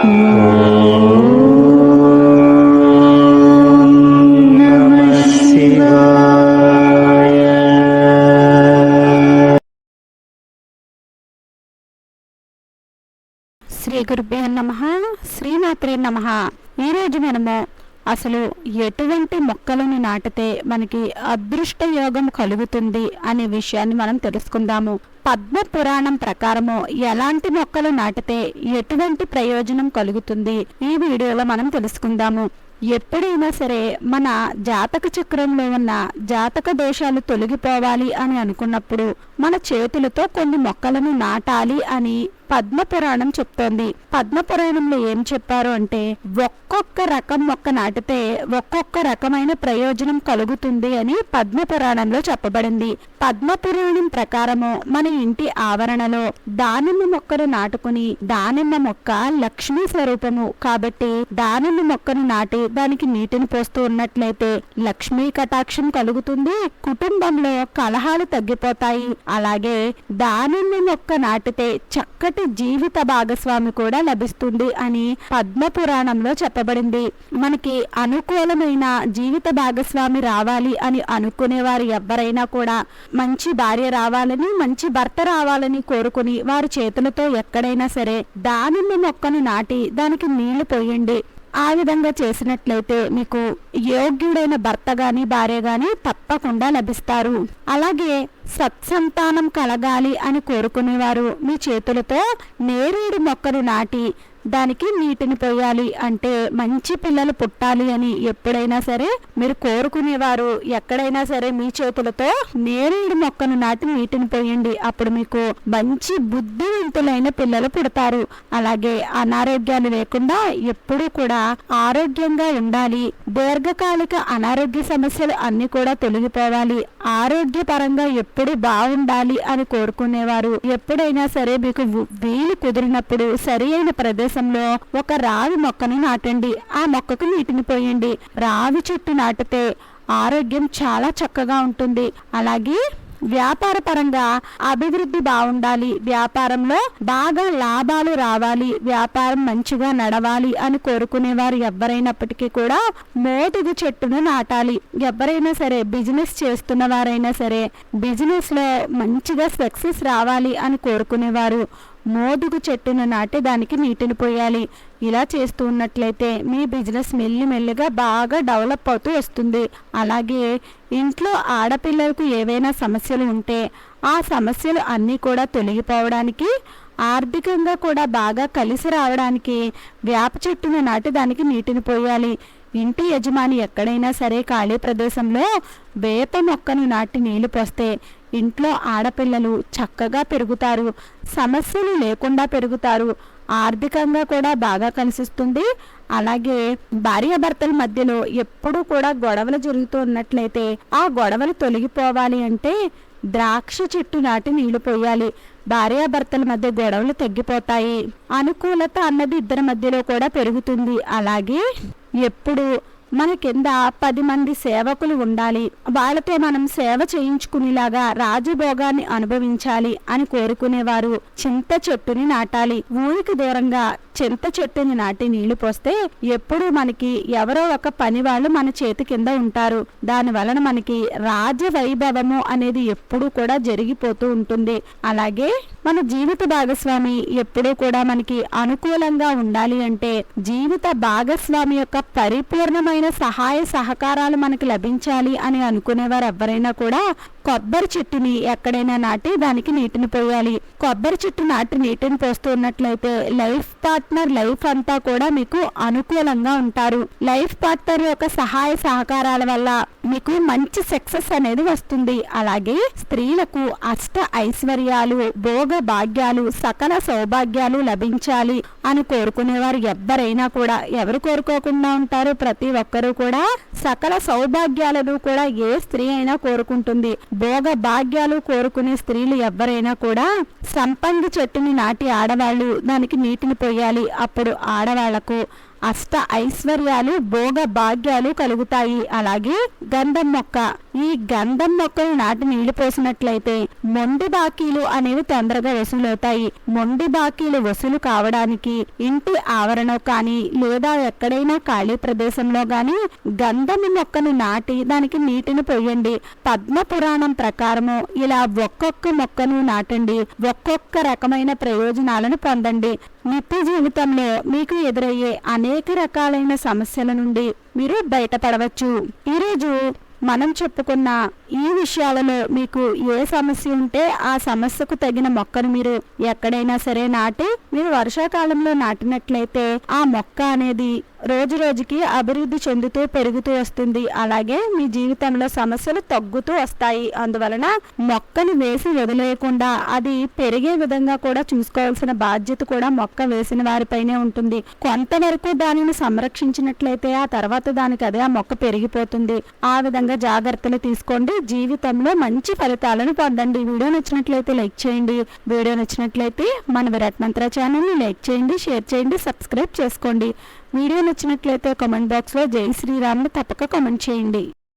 శ్రీ గురుభ్యో నమ. శ్రీమాత్రే నమ. ఈరోజు మనము అసలు ఎటువంటి మొక్కలను నాటితే మనకి అదృష్ట యోగం కలుగుతుంది అనే విషయాన్ని మనం తెలుసుకుందాము. పద్మ పురాణం ప్రకారము ఎలాంటి మొక్కలు నాటితే ఎటువంటి ప్రయోజనం కలుగుతుంది? ఈ వీడియోలో మనం తెలుసుకుందాము. ఎప్పుడైనా సరే మన జాతక చక్రంలో ఉన్న జాతక దోషాలు తొలగిపోవాలి అని అనుకున్నప్పుడు మన చేతులతో కొన్ని మొక్కలను నాటాలి అని పద్మ పురాణం చెప్తోంది. పద్మ పురాణంలో ఏం చెప్పారు అంటే ఒక్కొక్క రకం మొక్క నాటితే ఒక్కొక్క రకమైన ప్రయోజనం కలుగుతుంది అని పద్మ పురాణంలో చెప్పబడింది. పద్మ పురాణం ప్రకారము మన ఇంటి ఆవరణలో దానిమ్మ మొక్కను నాటుకుని దానిమ్మ మొక్క లక్ష్మీ స్వరూపము. కాబట్టి దానిమ్మ మొక్కను నాటి దానికి నీటిని పోస్తూ ఉన్నట్లయితే లక్ష్మీ కటాక్షం కలుగుతుంది కుటుంబంలో కలహాలు తగ్గిపోతాయి. అలాగే దానిమ్మ మొక్క నాటితే చక్కటి జీవిత భాగస్వామి కూడా లభిస్తుంది అని పద్మ పురాణంలో చెప్పబడింది. మనకి అనుకూలమైన జీవిత భాగస్వామి రావాలి అని అనుకునేవారు ఎవరైనా కూడా మంచి భార్య రావాలని మంచి భర్త రావాలని కోరుకుని వారి చేతులతో ఎక్కడైనా సరే దానిమ్మ మొక్కను నాటి దానికి నీళ్ళు పోయండి. ఆ విధంగా చేసినట్లయితే మీకు యోగ్యుడైన భర్త గాని భార్య గాని తప్పకుండా లభిస్తారు. అలాగే సత్సంతానం కలగాలి అని కోరుకునేవారు. మీ చేతులతో నేరేడు మొక్కను నాటి దానికి నీటిని పోయాలి అంటే మంచి పిల్లలు పుట్టాలి అని ఎప్పుడైనా సరే మీరు కోరుకునేవారు. ఎక్కడైనా సరే మీ చేతులతో నేరేడు మొక్కను నాటి నీటిని పోయండి అప్పుడు మీకు మంచి బుద్ధివంతులైన పిల్లలు పుడతారు. అలాగే అనారోగ్యాలు లేకుండా ఎప్పుడూ కూడా ఆరోగ్యంగా ఉండాలి. దీర్ఘకాలిక అనారోగ్య సమస్యలు అన్ని కూడా తొలగిపోవాలి. ఆరోగ్యపరంగా ఎప్పుడు బాగుండాలి అని కోరుకునేవారు. ఎప్పుడైనా సరే మీకు వీలు కుదిరినప్పుడు సరి అయిన ప్రదేశంలో ఒక రావి మొక్కను నాటండి. ఆ మొక్కకు నీటిని పోయండి. రావి చెట్టు నాటితే ఆరోగ్యం చాలా చక్కగా ఉంటుంది. అలాగే వ్యాపార పరంగా అభివృద్ధి బాగుండాలి వ్యాపారంలో బాగా లాభాలు రావాలి. వ్యాపారం మంచిగా నడవాలి అని కోరుకునేవారు ఎవరైనప్పటికీ కూడా మోదుగు చెట్టును నాటాలి. ఎవరైనా సరే బిజినెస్ చేస్తున్న వారైనా సరే బిజినెస్లో మంచిగా సక్సెస్ రావాలి అని కోరుకునేవారు. మోదుగు చెట్టును నాటి దానికి నీటిని పోయాలి. ఇలా చేస్తూ ఉన్నట్లయితే మీ బిజినెస్ మెల్లి మెల్లిగా బాగా డెవలప్ అవుతూ వస్తుంది. అలాగే ఇంట్లో ఆడపిల్లలకు ఏవైనా సమస్యలు ఉంటే ఆ సమస్యలు అన్నీ కూడా తొలగిపోవడానికి ఆర్థికంగా కూడా బాగా కలిసి రావడానికి వేప చెట్టును నాటి దానికి నీటిని పోయాలి. ఇంటి యజమాని ఎక్కడైనా సరే ఖాళీ ప్రదేశంలో వేప మొక్కను నాటి నీళ్ళు పోస్తే ఇంట్లో ఆడపిల్లలు చక్కగా పెరుగుతారు సమస్యలు లేకుండా పెరుగుతారు ఆర్థికంగా కూడా బాగా కలిసిస్తుంది అలాగే భార్యాభర్తల మధ్యలో ఎప్పుడూ కూడా గొడవలు జరుగుతూ ఉన్నట్లయితే ఆ గొడవలు తొలగిపోవాలి అంటే ద్రాక్ష చెట్టు నాటి నీళ్ళు పోయాలి. భార్యాభర్తల మధ్య గొడవలు తగ్గిపోతాయి. అనుకూలత అన్నది ఇద్దరి మధ్యలో కూడా పెరుగుతుంది. అలాగే ఎప్పుడు మన కింద పది మంది సేవకులు ఉండాలి. వాళ్ళతో మనం సేవ చేయించుకునేలాగా రాజభోగాన్ని అనుభవించాలి అని కోరుకునేవారు. చింత చెట్టుని నాటాలి. ఊరికి దూరంగా చింత చెట్టుని నాటి నీళ్ళు పోస్తే ఎప్పుడు మనకి ఎవరో ఒక పని వాళ్ళు మన చేతి కింద ఉంటారు. దాని వలన మనకి రాజ వైభవము అనేది ఎప్పుడూ కూడా జరిగిపోతూ ఉంటుంది. అలాగే మన జీవిత భాగస్వామి ఎప్పుడూ కూడా మనకి అనుకూలంగా ఉండాలి అంటే జీవిత భాగస్వామి యొక్క పరిపూర్ణమైన సహాయ సహకారాలు మనకి లభించాలి అని అనుకునేవారు ఎవరైనా కూడా కొబ్బరి చెట్టుని ఎక్కడైనా నాటి దానికి నీటిని పోయాలి. కొబ్బరి చెట్టు నాటి నీటిని పోస్తున్నట్లయితే లైఫ్ పార్ట్నర్ లైఫ్ అంతా కూడా మీకు అనుకూలంగా ఉంటారు. లైఫ్ పార్ట్నర్ యొక్క సహాయ సహకారాల వల్ల మీకు మంచి సక్సెస్ అనేది వస్తుంది. అలాగే స్త్రీలకు అష్ట ఐశ్వర్యాలు భోగ భాగ్యాలు సకల సౌభాగ్యాలు లభించాలి అని కోరుకునేవారు ఎవ్వరైనా కూడా. ఎవరు కోరుకోకుండా ఉంటారు? ప్రతి ఒక్కరూ కూడా సకల సౌభాగ్యాలను కూడా ఏ స్త్రీ అయినా కోరుకుంటుంది. భోగ భాగ్యాలు కోరుకునే స్త్రీలు ఎవ్వరైనా కూడా సంపంగి చెట్టుని నాటి ఆడవాళ్ళు దానికి నీటిని పోయాలి. అప్పుడు ఆడవాళ్ళకు అష్ట ఐశ్వర్యాలు భోగ భాగ్యాలు కలుగుతాయి. అలాగే గంధం మొక్క. ఈ గంధం మొక్కలు నాటి నీళ్ళు పోసినట్లయితే మొండి బాకీలు అనేవి తొందరగా వసూలవుతాయి. మొండి బాకీలు వసూలు కావడానికి ఇంటి ఆవరణ కానీ లేదా ఎక్కడైనా ఖాళీ ప్రదేశంలో గాని గంధం మొక్కను నాటి దానికి నీటిని పోయండి. పద్మ పురాణం ప్రకారము ఇలా ఒక్కొక్క మొక్కను నాటండి. ఒక్కొక్క రకమైన ప్రయోజనాలను పొందండి. నిత్య జీవితంలో మీకు ఎదురయ్యే అనేక రకాలైన సమస్యల నుండి మీరు బయటపడవచ్చు. ఈరోజు మనం చెప్పుకున్న ఈ విషయాలలో మీకు ఏ సమస్య ఉంటే ఆ సమస్యకు తగిన మొక్కను మీరు ఎక్కడైనా సరే నాటి మీరు వర్షాకాలంలో నాటినట్లయితే ఆ మొక్క అనేది రోజు రోజుకి అభివృద్ధి చెందుతూ పెరుగుతూ వస్తుంది. అలాగే మీ జీవితంలో సమస్యలు తగ్గుతూ వస్తాయి. అందువలన మొక్కని వేసి వదిలేయకుండా అది పెరిగే విధంగా కూడా చూసుకోవాల్సిన బాధ్యత కూడా మొక్క వేసిన వారిపైనే ఉంటుంది. కొంతవరకు దానిని సంరక్షించినట్లయితే ఆ తర్వాత దానికి అదే ఆ మొక్క పెరిగిపోతుంది. ఆ విధంగా జాగ్రత్తలు తీసుకోండి. జీవితంలో మంచి ఫలితాలను పొందండి. వీడియో నచ్చినట్లయితే లైక్ చేయండి. వీడియో నచ్చినట్లయితే మన విరాట్ మంత్ర ఛానల్ని లైక్ చేయండి షేర్ చేయండి సబ్స్క్రైబ్ చేసుకోండి. వీడియో నచ్చినట్లయితే కామెంట్ బాక్స్లో జై శ్రీరామ్ని తప్పక కామెంట్ చేయండి.